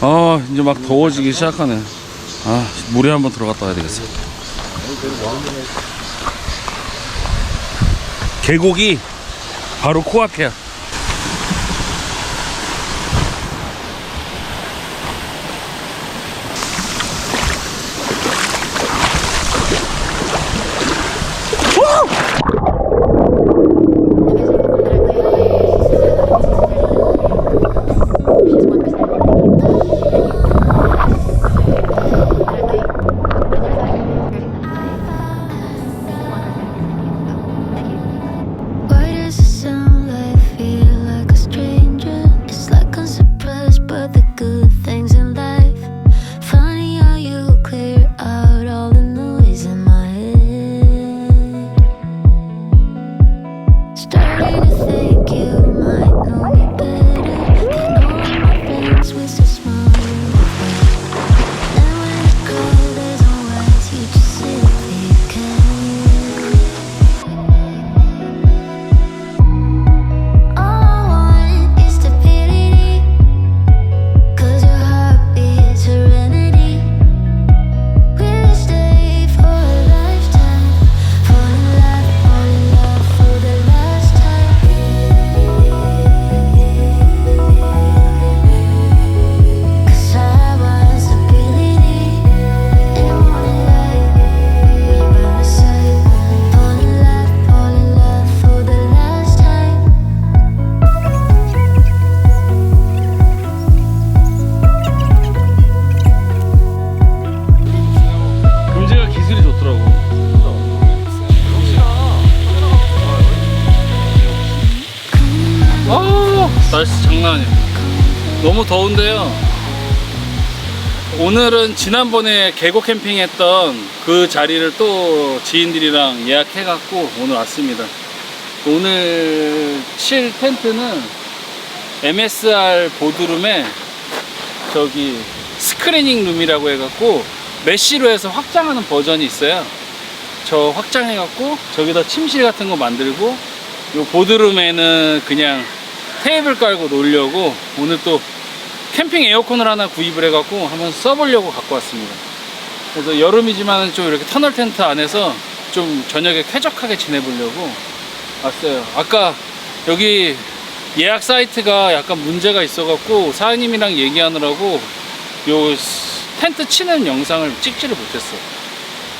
아 이제 막 더워지기 시작하네. 아 물에 한번 들어갔다 와야 되겠어. 계곡이 바로 코앞이야 Starting to think you might know me better 장난 아니야 너무 더운데요. 오늘은 지난번에 계곡 캠핑했던 그 자리를 또 지인들이랑 예약해 갖고 오늘 왔습니다. 오늘 칠 텐트는 MSR 보드룸에 저기 스크리닝 룸이라고 해갖고 메쉬로 해서 확장하는 버전이 있어요. 저 확장해갖고 저기다 침실 같은 거 만들고 요 보드룸에는 그냥 테이블 깔고 놀려고 오늘 또 캠핑 에어컨을 하나 구입을 해갖고 한번 써보려고 갖고 왔습니다. 그래서 여름이지만 좀 이렇게 터널 텐트 안에서 좀 저녁에 쾌적하게 지내보려고 왔어요. 아까 여기 예약 사이트가 약간 문제가 있어갖고 사장님이랑 얘기하느라고 요 스- 텐트 치는 영상을 찍지를 못했어.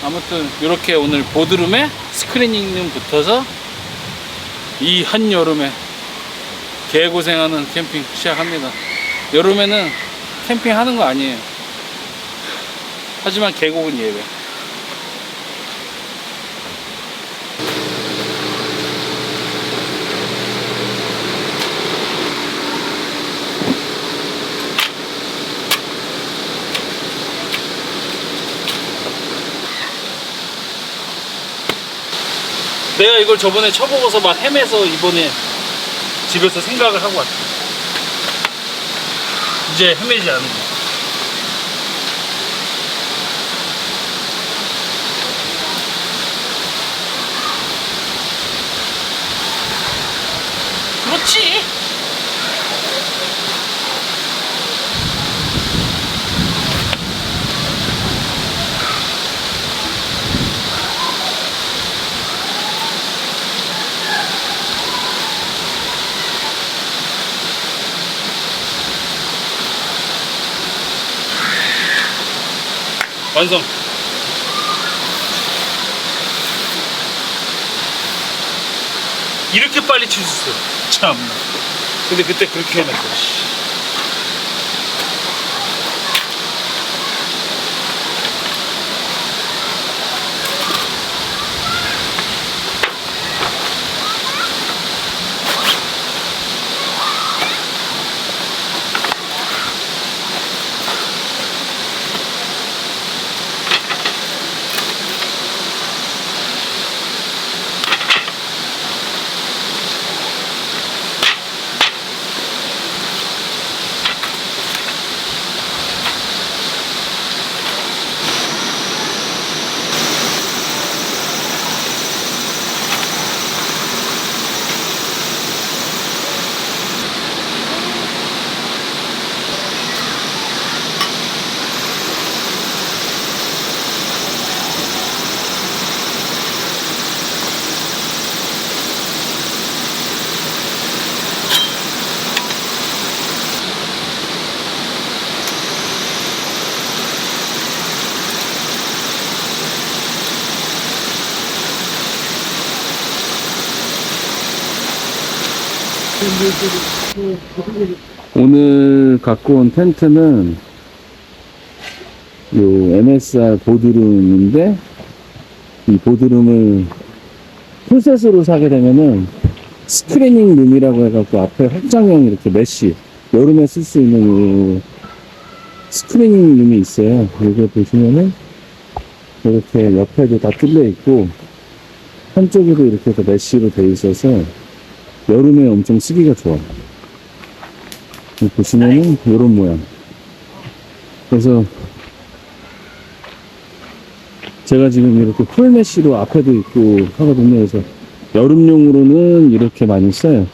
아무튼 이렇게 오늘 보드룸에 스크리닝룸 붙어서 이 한여름에 개고생하는 캠핑 시작합니다. 여름에는 캠핑하는 거 아니에요. 하지만 계곡은 예외. 내가 이걸 저번에 쳐보고서 막 헤매서 이번에 집에서 생각을 하고 왔다. 이제 헤매지 않는 거. 그렇지. 완성. 이렇게 빨리 칠 수 있어. 참. 근데 그때 그렇게 해놨어. 오늘 갖고 온 텐트는 요 MSR 보드룸인데 이 보드룸을 풀셋으로 사게 되면은 스크리닝 룸이라고 해갖고 앞에 확장형 이렇게 메쉬 여름에 쓸 수 있는 요 스크리닝 룸이 있어요. 여기 보시면은 이렇게 옆에도 다 뚫려 있고 한쪽에도 이렇게 다 메쉬로 돼 있어서 여름에 엄청 쓰기가 좋아. 여기 보시면은 이런 모양. 그래서 제가 지금 이렇게 풀메쉬로 앞에도 있고 하거든요. 그래서 여름용으로는 이렇게 많이 써요.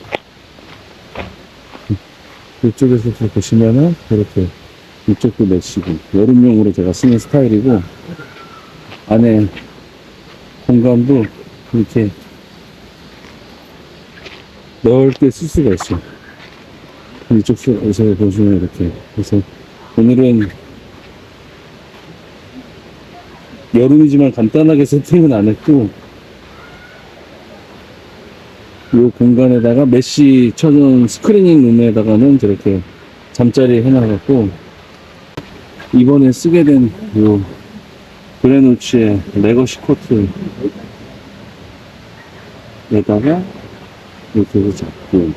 이쪽에서 또 보시면은 이렇게 이쪽도 메쉬고 여름용으로 제가 쓰는 스타일이고 안에 공간도 이렇게 넓게 쓸 수가 있어요. 이쪽 에서 보시면 이렇게 그래서 오늘은 여름이지만 간단하게 세팅은 안 했고 이 공간에다가 메쉬 쳐놓은 스크리닝 룸에다가는 저렇게 잠자리 해놔갖고 이번에 쓰게 된 요 그레노치의 레거시 코트에다가 이렇게 해서 잡고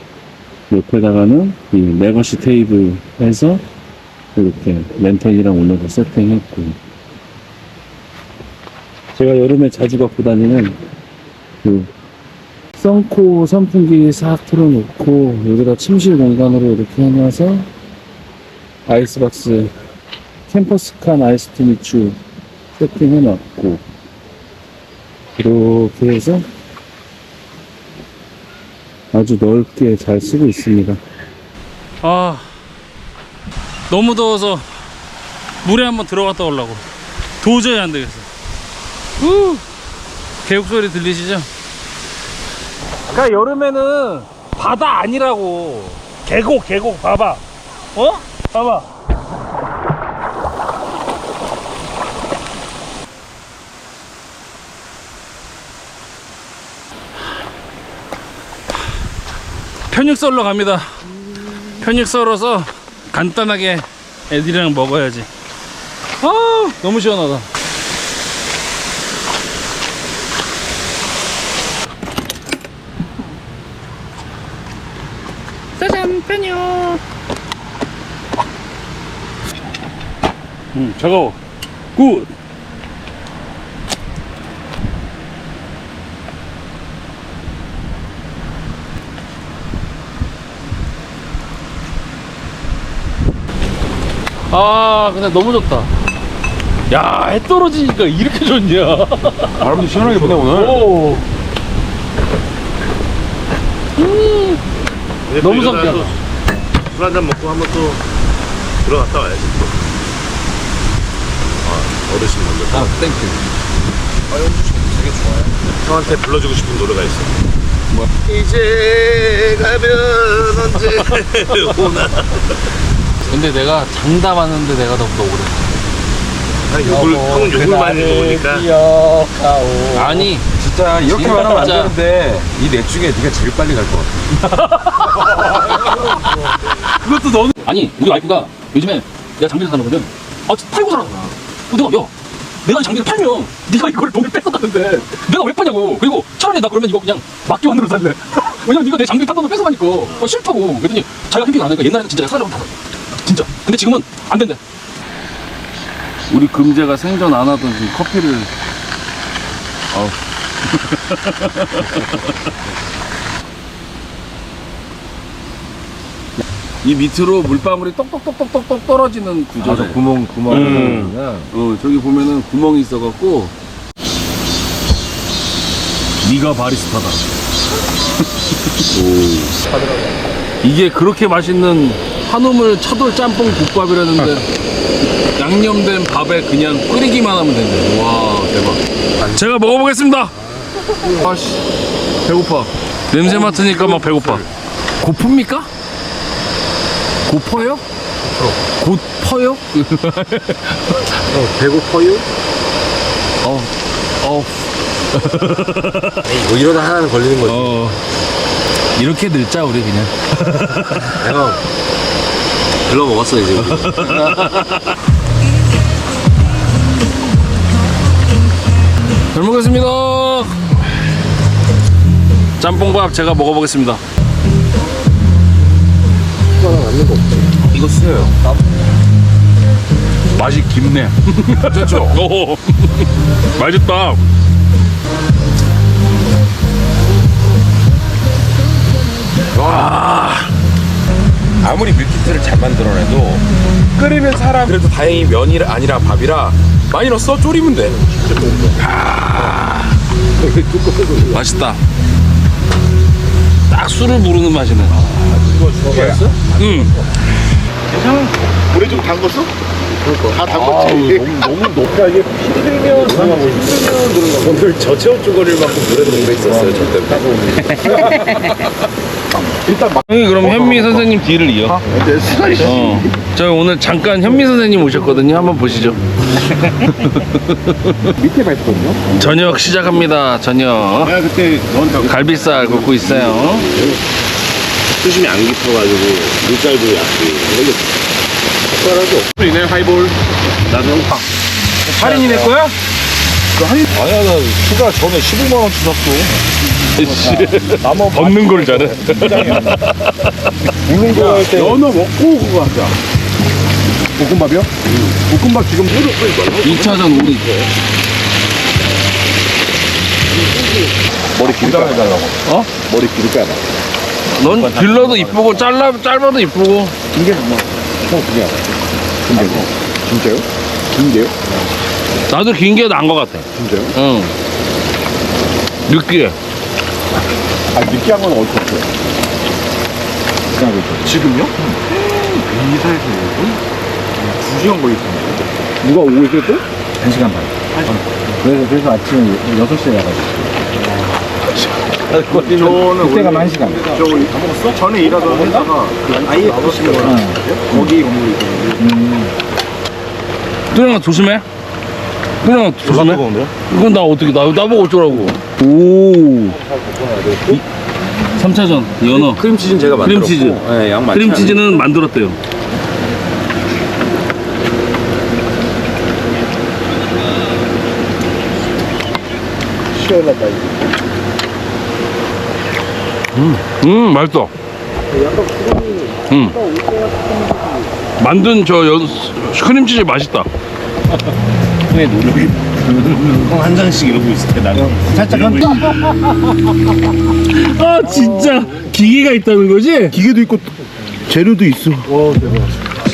옆에다가는 이 레거시 테이블 해서 이렇게 랜턴이랑 올려서 세팅했고. 제가 여름에 자주 갖고 다니는 그 썬코 선풍기 싹 틀어놓고 여기다 침실 공간으로 이렇게 해놔서 아이스박스 캠퍼스칸 아이스티미추 세팅해놨고. 이렇게 해서 아주 넓게 잘 쓰고 있습니다. 아 너무 더워서 물에 한번 들어갔다 오려고 도저히 안 되겠어. 후 개국 소리 들리시죠? 그러니까 여름에는 바다 아니라고 계곡 계곡 봐봐 어? 봐봐 편육 썰러 갑니다. 편육 썰어서 간단하게 애들이랑 먹어야지. 아 너무 시원하다. 짜잔 편육. 음 차가워. 굿 아, 근데 너무 좋다. 야, 해 떨어지니까 이렇게 좋냐. 바람도 시원하게 부네 오늘. 오. 너무 상쾌하다. 술 한잔 먹고 한번 또 들어갔다 와야지. 또. 아, 어르신 먼저. 아, 땡큐. 아, 연주 씨 되게 좋아요. 형한테 불러주고 싶은 노래가 있어. 뭐? 이제 가면 언제 오나. 근데 내가 장담 하는데 내가 너보다 오래. 아, 욕을, 형은 욕을 많이 먹으니까. 아니, 진짜 이렇게 진짜. 말하면 안 되는데 이 넷 중에 네가 제일 빨리 갈 것 같아. 그것도 너는. 아니, 우리 와이프가 요즘에 내가 장비를 사놓거든. 아, 진짜 팔고. 어, 내가, 야, 내가 이 장비를 팔면 네가 이걸 돈을 뺏어가는데 내가 왜 파냐고. 그리고 차라리 나 그러면 이거 그냥 막기 만들어 살래. 왜냐면 네가 내 장비 판 돈을 뺏어가니까 어, 싫다고. 그랬더니 자기가 캠핑 안 하니까 옛날에는 진짜 사려면 다 사. 진짜. 근데 지금은 안 된대. 우리 금재가 생전 안 하던 지금 커피를. 아우. 이 밑으로 물방울이 똑똑똑똑똑 떨어지는 구조래. 맞아 구멍 구멍. 음. 그냥 어, 저기 보면은 구멍이 있어갖고. 네가 바리스타다. 오. 이게 그렇게 맛있는 한우물 차돌 짬뽕 국밥이라는데 양념된 밥에 그냥 끓이기만 하면 된대. 와 대박. 제가 먹어보겠습니다. 아씨 배고파. 냄새 맡으니까 막 배고파. 고픕니까? 고퍼요? 고퍼요? 배고파요? 어, 어, 뭐 이러다 하나는 걸리는 거지. 어. 이렇게 늙자 우리 그냥 형 글러 먹었어 이제 잘 먹겠습니다. 짬뽕밥 제가 먹어보겠습니다. 이거 쓰여요. 맛이 깊네. 됐죠? 오. 맛있다 아무리 밀키트를 잘 만들어내도 끓이면 사람 그래도 다행히 면이 아니라 밥이라 많이 넣었어? 졸이면 돼. 맛있다. 딱 술을 부르는 맛이네. 응. 물에 좀 담궜어? 다 담궜지 너무 높아 이게 피들면 피들면 오늘 저체온 쪼가리를 맞고 물에 녹여 있었어요 저 때문에 형이 그럼 현미 선생님 뒤를 이어 됐어 이씨. 어. 저희 오늘 잠깐 현미 선생님 오셨거든요. 한번 보시죠. 밑에 맛있거든요 저녁 시작합니다. 저녁. 내가 그때 너한테 갈비살 굽고 있어요. 수심이 안 깊어가지고 물살도 약해 젓가락이 없어 이네 하이볼 나도 파 할인이 내 거야? 아니야 나 추가 전에 15만 원치 샀어 나무 벗는 걸 잘해. 먹는 거할 때 연어 먹고 그거 하자 볶음밥이요? 볶음밥 지금 2차전 우리. 머리 길게 해달라고 어? 머리 길게 넌 길러도 이쁘고 잘라 짧아도 이쁘고. 긴게 뭐? 형 그냥 긴게요? 진짜요? 긴게요? 나도 긴 게 나은 것 같아. 진짜요? 응. 느끼해. 아 느끼한 건 어디서 어요 지금요? 이 사이즈에도? 두 시간 걸리던데 누가 오고 있을 때? 한 시간 반 그래서, 그래서 아침에 6시에 나가지고 저는 그때가 한 시간 저다 먹었어? 전에 일하던 회사가 그 IFC가 거기 건물이 있거든요 뚜령아 조심해. 뚜령아 조심해. 이건 나 어떻게 나 나보고 어쩌라고. 오. 3차전 연어. 크림치즈는 제가 만들었고 크림치즈. 네, 양 많지 크림치즈는 만들었대요. 시원하다 이거 음 맛있어. 음. 만든 저 연, 크림치즈 맛있다. 한 잔씩 이러고 있을 때 나는 살짝 한 아 진짜 기계가 있다는 거지? 기계도 있고 재료도 있어 와 대박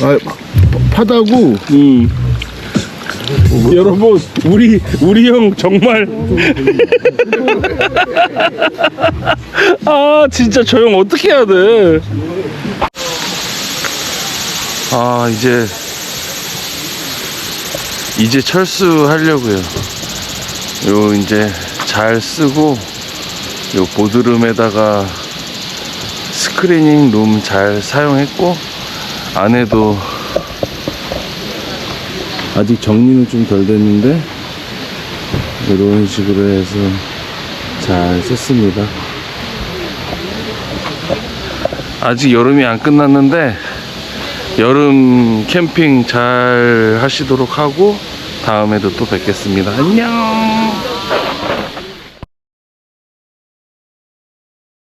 아 파다고 음. 여러분 우리 우리 형 정말 아 진짜 저 형 어떻게 해야 돼? 아 이제 이제 철수하려고요. 요 이제 잘 쓰고 요 보드룸에다가 스크리닝 룸 잘 사용했고 안에도 아직 정리는 좀 덜 됐는데 이런 식으로 해서 잘 썼습니다. 아직 여름이 안 끝났는데 여름 캠핑 잘 하시도록 하고 다음에도 또 뵙겠습니다. 안녕.